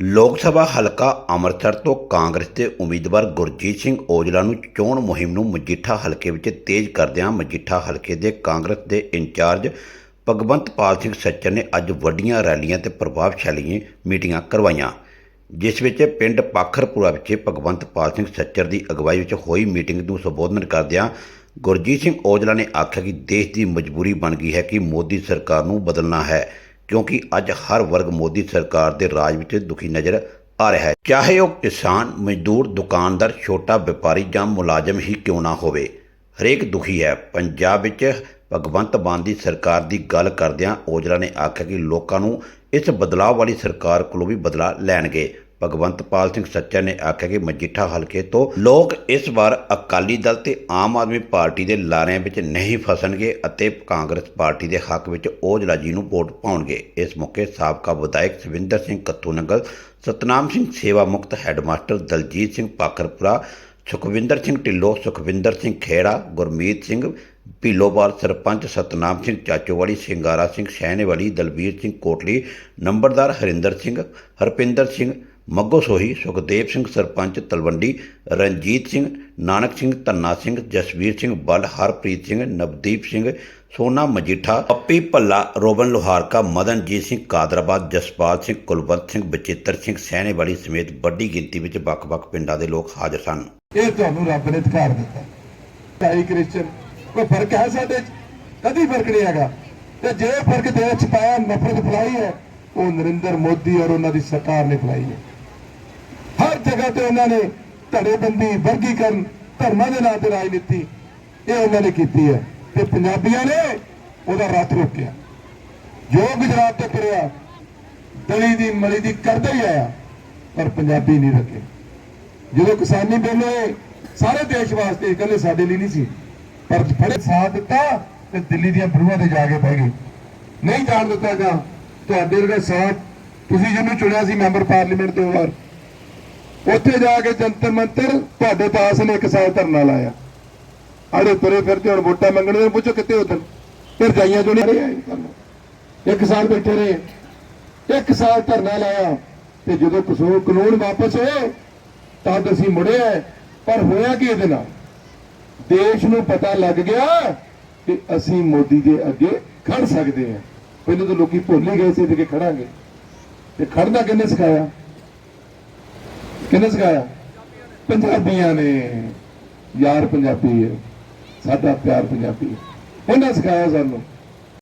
ਲੋਕ ਸਭਾ ਹਲਕਾ ਅੰਮ੍ਰਿਤਸਰ ਤੋਂ ਕਾਂਗਰਸ ਦੇ ਉਮੀਦਵਾਰ ਗੁਰਜੀਤ ਸਿੰਘ ਔਜਲਾ ਨੂੰ ਚੋਣ ਮੁਹਿੰਮ ਨੂੰ ਮਜੀਠਾ ਹਲਕੇ ਵਿੱਚ ਤੇਜ਼ ਕਰਦਿਆਂ ਮਜੀਠਾ ਹਲਕੇ ਦੇ ਕਾਂਗਰਸ ਦੇ ਇੰਚਾਰਜ ਭਗਵੰਤਪਾਲ ਸਿੰਘ ਸੱਚਰ ਨੇ ਅੱਜ ਵੱਡੀਆਂ ਰੈਲੀਆਂ ਤੇ ਪ੍ਰਭਾਵਸ਼ਾਲੀ ਮੀਟਿੰਗਾਂ ਕਰਵਾਈਆਂ, ਜਿਸ ਵਿੱਚ ਪਿੰਡ ਪਾਖਰਪੁਰਾ ਵਿੱਚ ਭਗਵੰਤਪਾਲ ਸਿੰਘ ਸੱਚਰ ਦੀ ਅਗਵਾਈ ਵਿੱਚ ਹੋਈ ਮੀਟਿੰਗ ਨੂੰ ਸੰਬੋਧਨ ਕਰਦਿਆਂ ਗੁਰਜੀਤ ਸਿੰਘ ਔਜਲਾ ਨੇ ਆਖਿਆ ਕਿ ਦੇਸ਼ ਦੀ ਮਜਬੂਰੀ ਬਣ ਗਈ ਹੈ ਕਿ ਮੋਦੀ ਸਰਕਾਰ ਨੂੰ ਬਦਲਣਾ ਹੈ। ਕਿਉਂਕਿ ਅੱਜ ਹਰ ਵਰਗ ਮੋਦੀ ਸਰਕਾਰ ਦੇ ਰਾਜ ਵਿੱਚ ਦੁਖੀ ਨਜ਼ਰ ਆ ਰਿਹਾ ਹੈ। ਚਾਹੇ ਉਹ ਕਿਸਾਨ, ਮਜ਼ਦੂਰ, ਦੁਕਾਨਦਾਰ, ਛੋਟਾ ਵਪਾਰੀ ਜਾਂ ਮੁਲਾਜ਼ਮ ਹੀ ਕਿਉਂ ਨਾ ਹੋਵੇ। ਹਰੇਕ ਦੁਖੀ ਹੈ। ਪੰਜਾਬ ਵਿੱਚ ਭਗਵੰਤ ਮਾਨ ਦੀ ਸਰਕਾਰ ਦੀ ਗੱਲ ਕਰਦਿਆਂ ਔਜਲਾ ਨੇ ਆਖਿਆ ਕਿ ਲੋਕਾਂ ਨੂੰ ਇਸ ਬਦਲਾਅ ਵਾਲੀ ਸਰਕਾਰ ਕੋਲੋਂ ਵੀ ਬਦਲਾ ਲੈਣਗੇ। ਭਗਵੰਤਪਾਲ ਸਿੰਘ ਸੱਚਾ ਨੇ ਆਖਿਆ ਕਿ ਮਜੀਠਾ ਹਲਕੇ ਤੋਂ ਲੋਕ ਇਸ ਵਾਰ ਅਕਾਲੀ ਦਲ ਤੇ ਆਮ ਆਦਮੀ ਪਾਰਟੀ ਦੇ ਲਾਰਿਆਂ ਵਿੱਚ ਨਹੀਂ ਫਸਣਗੇ ਅਤੇ ਕਾਂਗਰਸ ਪਾਰਟੀ ਦੇ ਹੱਕ ਵਿੱਚ ਔਜਲਾ ਜੀ ਨੂੰ ਵੋਟ ਪਾਉਣਗੇ। ਇਸ ਮੌਕੇ ਸਾਬਕਾ ਵਿਧਾਇਕ ਸਵਿੰਦਰ ਸਿੰਘ ਕੱਥੂ ਨੰਗਲ ਸਤਨਾਮ ਸਿੰਘ ਸੇਵਾ ਮੁਕਤ ਹੈੱਡਮਾਸਟਰ ਦਲਜੀਤ ਸਿੰਘ ਪਾਖਰਪੁਰਾ, ਸੁਖਵਿੰਦਰ ਸਿੰਘ ਢਿੱਲੋਂ, ਸੁਖਵਿੰਦਰ ਸਿੰਘ ਖੇੜਾ, ਗੁਰਮੀਤ ਸਿੰਘ ਭੀਲੋਵਾਲ, ਸਰਪੰਚ ਸਤਨਾਮ ਸਿੰਘ ਚਾਚੋਵਾਲੀ, ਸਿੰਗਾਰਾ ਸਿੰਘ ਸੈਣੇਵਾਲੀ ਦਲਬੀਰ ਸਿੰਘ ਕੋਟਲੀ, ਨੰਬਰਦਾਰ ਹਰਿੰਦਰ ਸਿੰਘ, ਹਰਪਿੰਦਰ ਸਿੰਘ ਮੱਗੋ ਸੋਹੀ, ਸੁਖਦੇਵ ਸਿੰਘ ਸਰਪੰਚ, ਤਲਵੰਡੀ, ਰਣਜੀਤ ਸਿੰਘ, ਨਾਨਕ ਸਿੰਘ, ਧੰਨਾ ਸਿੰਘ, ਜਸਵੀਰ ਸਿੰਘ ਬਲ, ਹਰਪ੍ਰੀਤ ਸਿੰਘ, ਨਵਦੀਪ ਸਿੰਘ, ਸੋਨਾ ਮਜੀਠਾ, ਪੱਪੀ ਭੱਲਾ, ਰੋਬਨ ਲੋਹਾਰਕਾ, ਮਦਨਜੀਤ ਸਿੰਘ ਕਾਦਰਾਬਾਦ, ਜਸਪਾਲ ਸਿੰਘ, ਕੁਲਵੰਤ ਸਿੰਘ, ਬਚਿੱਤਰ ਸਿੰਘ ਸੈਣੇਵਾਲੀ ਸਮੇਤ ਵੱਡੀ ਗਿਣਤੀ ਵਿੱਚ ਵੱਖ-ਵੱਖ ਪਿੰਡਾਂ ਦੇ ਲੋਕ ਹਾਜ਼ਰ ਸਨ। ਇਹ ਤੁਹਾਨੂੰ ਰੱਬ ਨੇ ਅਧਿਕਾਰ ਦਿੱਤਾ। ਭਾਈ ਕ੍ਰਿਸਚਨ ਕੋਈ ਫ਼ਰਕ ਹੈ ਸਾਡੇ ਕਦੀ ਫ਼ਰਕ ਨਹੀਂ ਹੈਗਾ। ਤੇ ਜੇ ਫ਼ਰਕ ਦੇਸ਼ 'ਚ ਪਾਇਆ, ਨਫ਼ਰਤ ਫਲਾਈ ਹੈ, ਉਹ ਨਰਿੰਦਰ ਮੋਦੀ ਔਰ ਉਹਨਾਂ ਦੀ ਸਰਕਾਰ ਨੇ ਫਲਾਈ ਹੈ। ਜਗ੍ਹਾ ਤੇ ਉਹਨਾਂ ਨੇ ਧੜੇਬੰਦੀ, ਵਰਗੀਕਰਨ ਧਰਮਾਂ ਦੇ ਨਾਂ ਤੇ ਰਾਜਨੀਤੀ ਇਹ ਉਹਨਾਂ ਨੇ ਕੀਤੀ ਹੈ ਤੇ ਪੰਜਾਬੀਆਂ ਨੇ ਉਹਦਾ ਰੱਥ ਰੋਕਿਆ। ਜੋ ਗੁਜਰਾਤ ਤੇ ਕਰਿਆ ਦਲੀ ਦੀ ਮਲੀ ਦੀ ਕਰਦਾ ਹੀ ਆਇਆ, ਪਰ ਪੰਜਾਬੀ ਨਹੀਂ ਰੱਖੇ ਜਦੋਂ ਕਿਸਾਨੀ ਬਿੱਲ ਹੋਏ, ਸਾਰੇ ਦੇਸ਼ ਵਾਸਤੇ ਇਕੱਲੇ ਸਾਡੇ ਲਈ ਨਹੀਂ ਸੀ। ਪਰ ਫੜੇ ਸਾਥ ਦਿੱਤਾ ਤੇ ਦਿੱਲੀ ਦੀਆਂ ਬਰੂਹਾਂ ਤੇ ਜਾ ਕੇ ਬਹਿ ਗਏ। ਨਹੀਂ ਜਾਣ ਦਿੱਤਾ ਗਾ ਤੁਹਾਡੇ ਵਰਗਾ ਸਾਥ ਤੁਸੀਂ ਜਿਹਨੂੰ ਚੁਣਿਆ ਸੀ ਮੈਂਬਰ ਪਾਰਲੀਮੈਂਟ ਦੇ ਵਾਰ ਉੱਥੇ ਜਾ ਕੇ ਜੰਤਰ ਮੰਤਰ ਤੁਹਾਡੇ ਪਾਸ ਨੇ ਇੱਕ ਸਾਲ ਧਰਨਾ ਲਾਇਆ। ਆੜੇ ਤੁਰੇ ਫਿਰਦੇ ਹੁਣ, ਵੋਟਾਂ ਮੰਗਣ ਦੇ ਪੁੱਛੋ ਕਿੱਥੇ ਉਦੋਂ ਫਿਰ ਜਾਈਆਂ ਜੋ ਨਹੀਂ? ਇੱਕ ਸਾਲ ਬੈਠੇ ਰਹੇ। ਇੱਕ ਸਾਲ ਧਰਨਾ ਲਾਇਆ। ਤੇ ਜਦੋਂ ਕਸੂਰ, ਕਾਨੂੰਨ ਵਾਪਸ ਹੋਏ ਤਾਂ ਅਸੀਂ ਮੁੜੇ ਪਰ ਹੋਇਆ ਕੀ ਇਹਦੇ ਨਾਲ? ਦੇਸ਼ ਨੂੰ ਪਤਾ ਲੱਗ ਗਿਆ ਕਿ ਅਸੀਂ ਮੋਦੀ ਦੇ ਅੱਗੇ ਖੜ ਸਕਦੇ ਹਾਂ। ਪਹਿਲਾਂ ਤਾਂ ਲੋਕੀ ਭੁੱਲ ਹੀ ਗਏ ਸੀ ਕਿ ਖੜਾਂਗੇ ਤੇ ਖੜਨਾ ਕਿੰਨੇ ਸਿਖਾਇਆ? ਕਿੰਨੇ ਸਿਖਾਇਆ? ਪੰਜਾਬੀਆਂ ਨੇ। ਯਾਰ ਪੰਜਾਬੀ ਹੈ ਸਾਡਾ ਪਿਆਰ ਪੰਜਾਬੀ ਹੈ ਉਹਨਾਂ ਸਿਖਾਇਆ ਸਾਨੂੰ।